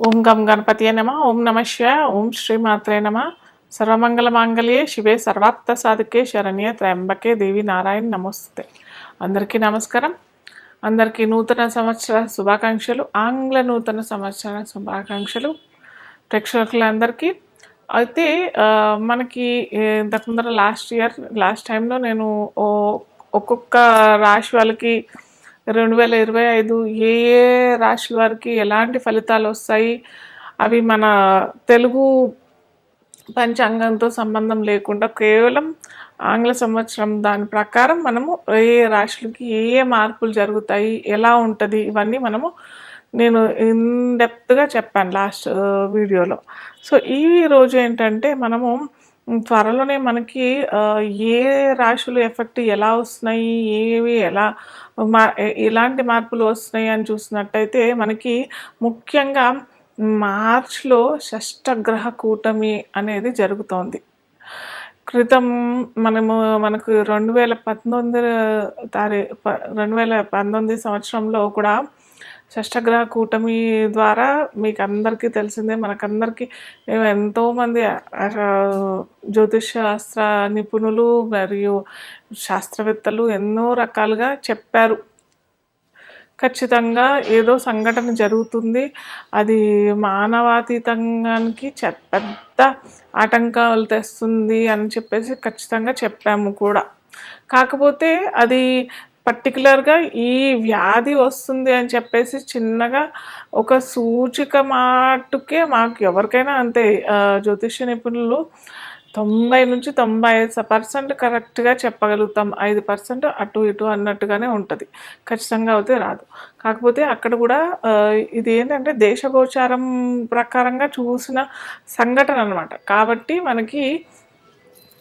ఓం గం గణపతియే నమ ఓం నమ శివాయ ఓం శ్రీ మాత్రే నమ. సర్వమంగళ మాంగళ్యే శివే సర్వార్థ సాధకే శరణ్య త్రయంబకే దేవి నారాయణ నమస్తే అందరికీ నమస్కారం. అందరికీ నూతన సంవత్సర శుభాకాంక్షలు ఆంగ్ల నూతన సంవత్సర శుభాకాంక్షలు ప్రేక్షకులందరికీ. అయితే మనకి ఏ, ముందర లాస్ట్ ఇయర్ లాస్ట్ టైంలో నేను ఓ- ఒక్కొక్క రాశి వాళ్ళకి రెండు వేల ఇరవై ఐదు ఏ ఏ రాశుల వారికి ఎలాంటి ఫలితాలు వస్తాయి? అవి మన తెలుగు పంచాంగంతో సంబంధం లేకుండా కేవలం ఆంగ్ల సంవత్సరం దాని ప్రకారం మనము ఏ ఏ రాశులకి ఏ ఏ మార్పులు జరుగుతాయి? ఎలా ఉంటుంది? ఇవన్నీ మనము నేను ఇన్ డెప్త్గా చెప్పాను లాస్ట్ వీడియోలో. సో ఈ రోజు ఏంటంటే మనము త్వరలోనే మనకి ఏ రాశులు ఎఫెక్ట్ ఎలా వస్తున్నాయి ఏవి ఎలా మా ఎలాంటి మార్పులు వస్తున్నాయి అని చూసినట్టయితే మనకి ముఖ్యంగా మార్చ్లో షష్టగ్రహ కూటమి అనేది జరుగుతోంది. క్రితం మనము మనకు రెండు వేల పంతొమ్మిది తారీ ప- రెండు వేల పంతొమ్మిది సంవత్సరంలో కూడా షష్టగ్రహ కూటమి ద్వారా మీకు అందరికీ తెలిసిందే మనకందరికీ మేము ఎంతోమంది జ్యోతిష్ శాస్త్ర నిపుణులు మరియు శాస్త్రవేత్తలు ఎన్నో రకాలుగా చెప్పారు. ఖచ్చితంగా ఏదో సంఘటన జరుగుతుంది అది మానవాతీతంగానికి పెద్ద ఆటంకాలు తెస్తుంది అని చెప్పేసి ఖచ్చితంగా చెప్పాము కూడా. కాకపోతే అది పర్టికులర్గా ఈ వ్యాధి వస్తుంది అని చెప్పేసి చిన్నగా ఒక సూచిక మాటుకే మాకు ఎవరికైనా అంతే జ్యోతిష్య నిపుణులు తొంభై నుంచి తొంభై ఐదు పర్సెంట్ కరెక్ట్గా చెప్పగలుగుతాం. ఐదు పర్సెంట్ అటు ఇటు అన్నట్టుగానే ఉంటుంది. ఖచ్చితంగా అయితే రాదు. కాకపోతే అక్కడ కూడా ఇది ఏంటంటే దేశగోచారం ప్రకారంగా చూసిన సంఘటన అనమాట కాబట్టి మనకి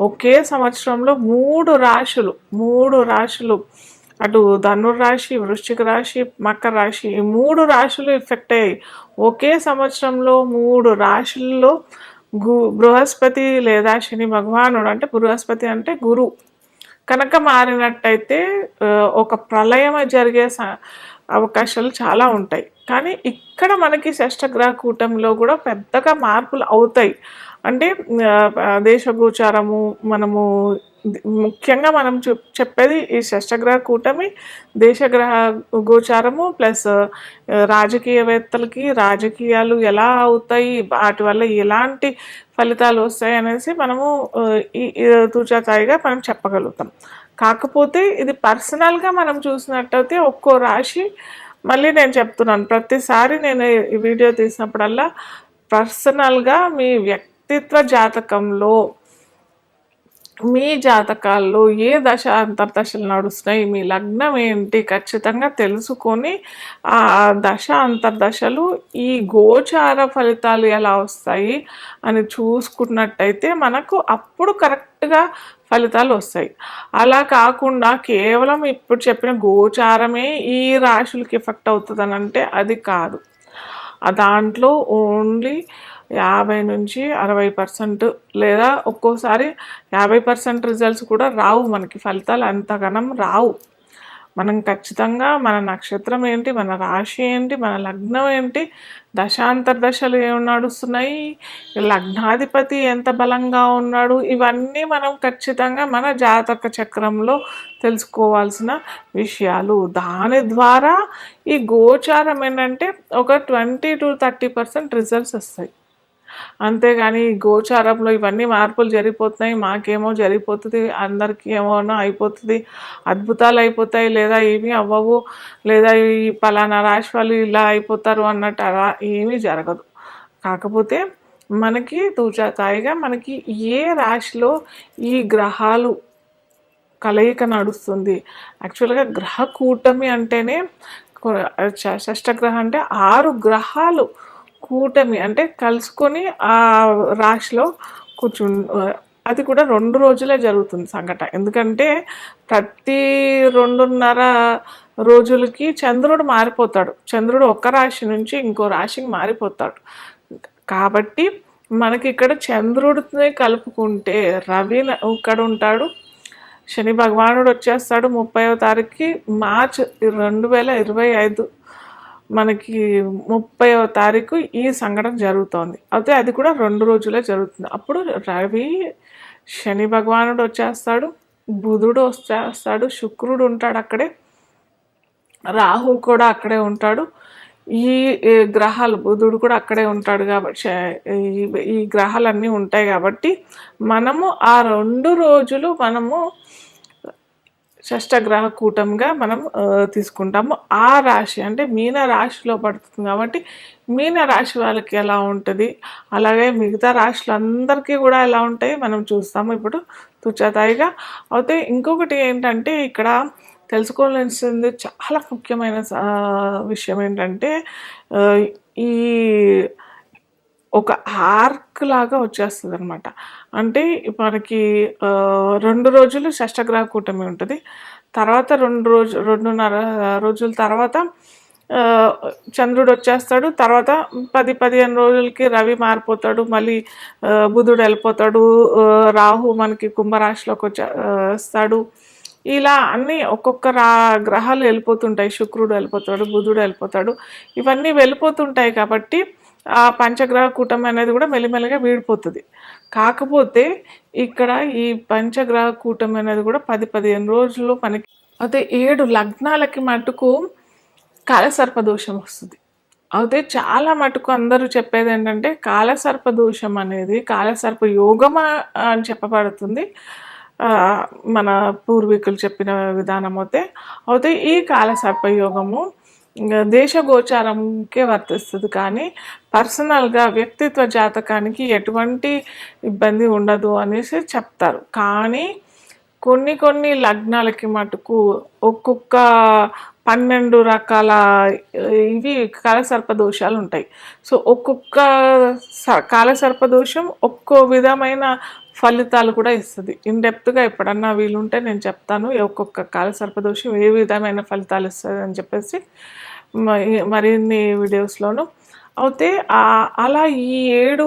ఒకే సంవత్సరంలో మూడు రాశులు మూడు రాశులు. అటు ధనుర్రాశి వృశ్చిక రాశి మకర రాశి ఈ మూడు రాశులు ఎఫెక్ట్ అయ్యాయి. ఒకే సంవత్సరంలో మూడు రాశుల్లో గు బృహస్పతి లేదా శని భగవానుడు అంటే బృహస్పతి అంటే గురు. కనుక మారినట్టయితే ఒక ప్రళయం జరిగే స- అవకాశాలు చాలా ఉంటాయి. కానీ ఇక్కడ మనకి షష్టగ్రహ కూటమిలో కూడా పెద్దగా మార్పులు అవుతాయి. అంటే దేశగోచారము మనము ముఖ్యంగా మనం చెప్- చెప్పేది ఈ షష్టగ్రహ కూటమి దేశగ్రహ గోచారము ప్లస్ రాజకీయవేత్తలకి రాజకీయాలు ఎలా అవుతాయి వాటి వల్ల ఎలాంటి ఫలితాలు వస్తాయి అనేసి మనము ఈ తూచాతాయిగా మనం చెప్పగలుగుతాం. కాకపోతే ఇది పర్సనల్గా మనం చూసినట్టయితే ఒక్కో రాశి మళ్ళీ నేను చెప్తున్నాను ప్రతిసారి నేను ఈ వీడియో తీసినప్పుడల్లా పర్సనల్గా మీ వ్యక్తిత్వ జాతకంలో మీ జాతకాల్లో ఏ దశ అంతర్దశలు నడుస్తున్నాయి? మీ లగ్నం ఏంటి? ఖచ్చితంగా తెలుసుకొని ఆ దశ అంతర్దశలు ఈ గోచార ఫలితాలు ఎలా వస్తాయి అని చూసుకున్నట్టయితే మనకు అప్పుడు కరెక్ట్గా ఫలితాలు వస్తాయి. అలా కాకుండా కేవలం ఇప్పుడు చెప్పిన గోచారమే ఈ రాశులకి ఎఫెక్ట్ అవుతుంది అంటే అది కాదు. దాంట్లో ఓన్లీ యాభై నుంచి అరవై పర్సెంట్ లేదా ఒక్కోసారి యాభై పర్సెంట్ రిజల్ట్స్ కూడా రావు మనకి. ఫలితాలు అంతగనం రావు. మనం ఖచ్చితంగా మన నక్షత్రం ఏంటి మన రాశి ఏంటి మన లగ్నం ఏంటి దశాంతర్దశలు ఏమి నడుస్తున్నాయి లగ్నాధిపతి ఎంత బలంగా ఉన్నాడు ఇవన్నీ మనం ఖచ్చితంగా మన జాతక చక్రంలో తెలుసుకోవాల్సిన విషయాలు. దాని ద్వారా ఈ గోచారం ఏంటంటే ఒక twenty to thirty percent results వస్తాయి. అంతేగాని గోచారంలో ఇవన్నీ మార్పులు జరిగిపోతున్నాయి మాకేమో జరిగిపోతుంది అందరికీ ఏమోనో అయిపోతుంది అద్భుతాలు అయిపోతాయి లేదా ఏమీ అవ్వవు లేదా ఈ పలానా రాశి వాళ్ళు ఇలా అయిపోతారు అన్నట్టు అలా ఏమీ జరగదు. కాకపోతే మనకి తూచాతాయిగా మనకి ఏ రాశిలో ఈ గ్రహాలు కలయిక నడుస్తుంది? యాక్చువల్గా గ్రహ కూటమి అంటేనే కొ- ష- షష్టగ్రహం అంటే ఆరు గ్రహాలు కూటమి అంటే కలుసుకొని ఆ రాశిలో కూర్చు అది కూడా రెండు రోజులే జరుగుతుంది సంఘట. ఎందుకంటే ప్రతి రెండున్నర రోజులకి చంద్రుడు మారిపోతాడు. చంద్రుడు ఒక రాశి నుంచి ఇంకో రాశికి మారిపోతాడు. కాబట్టి మనకి ఇక్కడ చంద్రుడిని కలుపుకుంటే రవి ఇక్కడ ఉంటాడు. శని భగవానుడు వచ్చేస్తాడు ముప్పైవ తారీఖుకి మార్చ్ రెండు వేల ఇరవై ఐదు. మనకి ముప్పైవ తారీఖు ఈ సంఘటన జరుగుతోంది. అయితే అది కూడా రెండు రోజులే జరుగుతుంది. అప్పుడు రవి శని భగవానుడు వచ్చేస్తాడు బుధుడు వచ్చేస్తాడు శుక్రుడు ఉంటాడు అక్కడే రాహు కూడా అక్కడే ఉంటాడు. ఈ గ్రహాలు బుధుడు కూడా అక్కడే ఉంటాడు కాబట్టి ఈ- ఈ గ్రహాలన్నీ ఉంటాయి కాబట్టి మనము ఆ రెండు రోజులు మనము షష్టగ్రహ కూటంగా మనం తీసుకుంటాము. ఆ రాశి అంటే మీన రాశిలో పడుతుంది కాబట్టి మీన రాశి వాళ్ళకి ఎలా ఉంటుంది? అలాగే మిగతా రాశులు అందరికీ కూడా ఎలా ఉంటాయి? మనం చూస్తాము ఇప్పుడు తుచ్చతాయిగా అయితే ఇంకొకటి ఏంటంటే ఇక్కడ తెలుసుకోవాల్సింది చాలా ముఖ్యమైన విషయం ఏంటంటే ఈ ఒక ఆర్క్ లాగా వచ్చేస్తుంది అనమాట అంటే మనకి రెండు రోజులు షష్టగ్రహ కూటమి ఉంటుంది. తర్వాత రెండు రోజు రెండున్నర రోజుల తర్వాత చంద్రుడు వచ్చేస్తాడు. తర్వాత పది పదిహేను రోజులకి రవి మారిపోతాడు. మళ్ళీ బుధుడు వెళ్ళిపోతాడు. రాహు మనకి కుంభరాశిలోకి వచ్చే వస్తాడు. ఇలా అన్ని ఒక్కొక్క రా గ్రహాలు వెళ్ళిపోతుంటాయి. శుక్రుడు వెళ్ళిపోతాడు బుధుడు వెళ్ళిపోతాడు. ఇవన్నీ వెళ్ళిపోతుంటాయి కాబట్టి ఆ పంచగ్రహ కూటమి అనేది కూడా మెల్లిమెల్లిగా వీడిపోతుంది. కాకపోతే ఇక్కడ ఈ పంచగ్రహ కూటమి అనేది కూడా పది పదిహేను రోజుల్లో మనకి అయితే ఏడు లగ్నాలకి మటుకు కాలసర్ప దోషం వస్తుంది. అయితే చాలా మటుకు అందరూ చెప్పేది ఏంటంటే కాలసర్ప దోషం అనేది కాలసర్ప యోగమా అని చెప్పబడుతుంది. మన పూర్వీకులు చెప్పిన విధానం అయితే. అయితే ఈ కాలసర్ప యోగము దేశ గోచారంకే వర్తిస్తుంది. కానీ పర్సనల్గా వ్యక్తిత్వ జాతకానికి ఎటువంటి ఇబ్బంది ఉండదు అనేసి చెప్తారు. కానీ కొన్ని కొన్ని లగ్నాలకి మటుకు ఒక్కొక్క పన్నెండు రకాల ఇవి కాలసర్ప దోషాలు ఉంటాయి సో ఒక్కొక్క స- కాలసర్ప దోషం ఒక్కో విధమైన ఫలితాలు కూడా ఇస్తుంది. ఇన్డెప్త్గా ఎప్పుడన్నా వీలుంటే నేను చెప్తాను. ఒక్కొక్క కాల సర్పదోషం ఏ విధమైన ఫలితాలు ఇస్తుంది అని చెప్పేసి మరిన్ని వీడియోస్లోను అయితే అలా ఈ ఏడు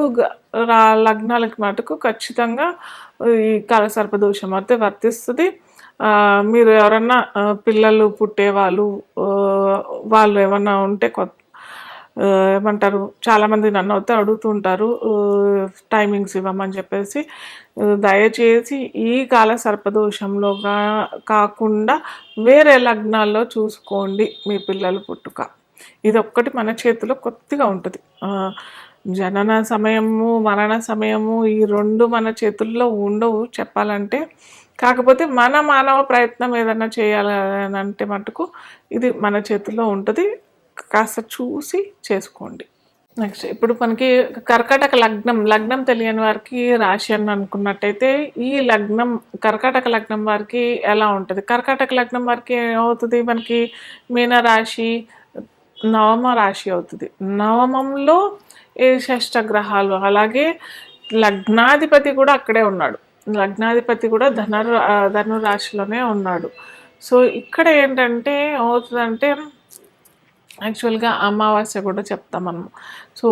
లగ్నాలకి మటుకు ఖచ్చితంగా ఈ కాల సర్పదోషం అయితే వర్తిస్తుంది. మీరు ఎవరన్నా పిల్లలు పుట్టేవాళ్ళు వాళ్ళు ఏమన్నా ఉంటే కొత్త ఏమంటారు? చాలామంది నన్ను అయితే అడుగుతుంటారు టైమింగ్స్ ఇవ్వమని చెప్పేసి. దయచేసి ఈ కాల సర్పదోషంలో కాకుండా వేరే లగ్నాల్లో చూసుకోండి మీ పిల్లలు పుట్టుక. ఇది ఒక్కటి మన చేతిలో కొద్దిగా ఉంటుంది. జనన సమయము మరణ సమయము ఈ రెండు మన చేతుల్లో ఉండవు చెప్పాలంటే. కాకపోతే మన మానవ ప్రయత్నం ఏదైనా చేయాలంటే అంటే మటుకు ఇది మన చేతుల్లో ఉంటుంది. కాస్త చూసి చేసుకోండి. నెక్స్ట్ ఇప్పుడు మనకి కర్కాటక లగ్నం లగ్నం తెలియని వారికి రాశి అని అనుకున్నట్టయితే ఈ లగ్నం కర్కాటక లగ్నం వారికి ఎలా ఉంటుంది? కర్కాటక లగ్నం వారికి ఏమవుతుంది? మనకి మీన రాశి నవమ రాశి అవుతుంది. నవమంలో ఏ షష్ట గ్రహాలు? అలాగే లగ్నాధిపతి కూడా అక్కడే ఉన్నాడు. లగ్నాధిపతి కూడా ధనుర్ ధనురాశిలోనే ఉన్నాడు. సో ఇక్కడ ఏంటంటే ఏమవుతుందంటే యాక్చువల్గా అమావాస్య కూడా చెప్తాం మనము. సో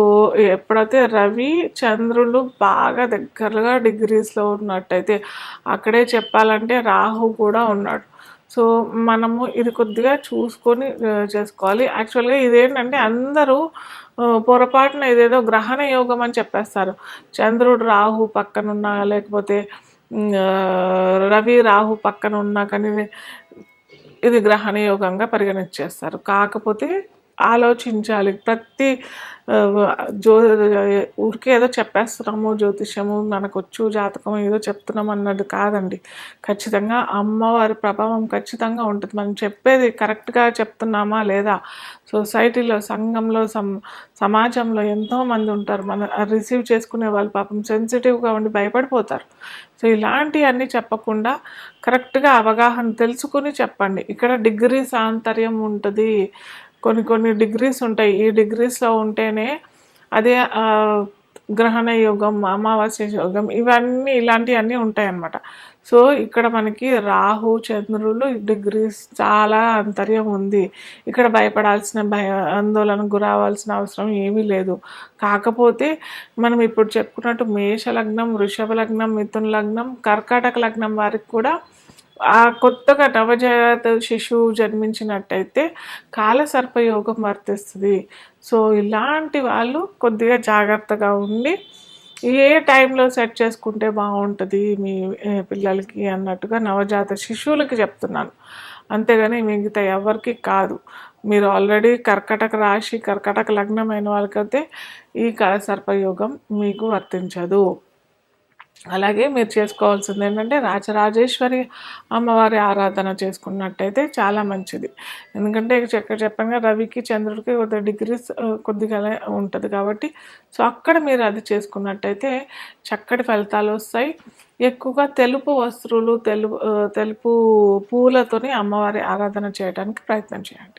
ఎప్పుడైతే రవి చంద్రులు బాగా దగ్గరగా డిగ్రీస్లో ఉన్నట్టయితే అక్కడే చెప్పాలంటే రాహు కూడా ఉన్నాడు. సో మనము ఇది కొద్దిగా చూసుకొని చేసుకోవాలి. యాక్చువల్గా ఇదేంటంటే అందరూ పొరపాటున ఇదేదో గ్రహణ యోగం అని చెప్పేస్తారు. చంద్రుడు రాహు పక్కన ఉన్నా లేకపోతే రవి రాహు పక్కన ఉన్నా కానీ ఇది గ్రహణ యోగంగా పరిగణించేస్తారు. కాకపోతే ఆలోచించాలి. ప్రతి జ్యో ఊరికే ఏదో చెప్పేస్తున్నాము జ్యోతిష్యము మనకు వచ్చు జాతకం ఏదో చెప్తున్నాం అన్నది కాదండి. ఖచ్చితంగా అమ్మవారి ప్రభావం ఖచ్చితంగా ఉంటుంది. మనం చెప్పేది కరెక్ట్గా చెప్తున్నామా లేదా? సొసైటీలో సంఘంలో సమ్ సమాజంలో ఎంతోమంది ఉంటారు. మన రిసీవ్ చేసుకునే వాళ్ళు పాపం సెన్సిటివ్గా ఉండి భయపడిపోతారు. సో ఇలాంటివన్నీ చెప్పకుండా కరెక్ట్గా అవగాహన తెలుసుకుని చెప్పండి. ఇక్కడ డిగ్రీస్ ఆంతర్యం ఉంటుంది. కొన్ని కొన్ని డిగ్రీస్ ఉంటాయి. ఈ డిగ్రీస్లో ఉంటేనే అదే గ్రహణ యోగం అమావాస్య యోగం ఇవన్నీ ఇలాంటివన్నీ ఉంటాయన్నమాట. సో ఇక్కడ మనకి రాహు చంద్రులు డిగ్రీస్ చాలా అంతర్యం ఉంది. ఇక్కడ భయపడాల్సిన భయ ఆందోళనకు గురవ్వాల్సిన అవసరం ఏమీ లేదు. కాకపోతే మనం ఇప్పుడు చెప్పుకున్నట్టు మేష లగ్నం వృషభ లగ్నం మిథున లగ్నం కర్కాటక లగ్నం వారికి కూడా ఆ కొత్తగా నవజాత శిశువు జన్మించినట్టయితే కాలసర్ప యోగం వర్తిస్తుంది. సో ఇలాంటి వాళ్ళు కొద్దిగా జాగ్రత్తగా ఉండి ఏ టైంలో సెట్ చేసుకుంటే బాగుంటుంది మీ పిల్లలకి అన్నట్టుగా నవజాత శిశువులకి చెప్తున్నాను. అంతేగాని మిగతా ఎవరికి కాదు. మీరు ఆల్రెడీ కర్కటక రాశి కర్కటక లగ్నమైన వాళ్ళకైతే ఈ కాలసర్ప యోగం మీకు వర్తించదు. అలాగే మీరు చేసుకోవాల్సింది ఏంటంటే రాజరాజేశ్వరి అమ్మవారి ఆరాధన చేసుకున్నట్టయితే చాలా మంచిది. ఎందుకంటే చెక్క చెప్పాను రవికి చంద్రుడికి కొద్దిగా డిగ్రీస్ కొద్దిగా ఉంటుంది కాబట్టి సో అక్కడ మీరు అది చేసుకున్నట్టయితే చక్కటి ఫలితాలు వస్తాయి. ఎక్కువగా తెలుపు వస్త్రులు తెలుపు తెలుపు పూలతోని అమ్మవారి ఆరాధన చేయడానికి ప్రయత్నం చేయండి.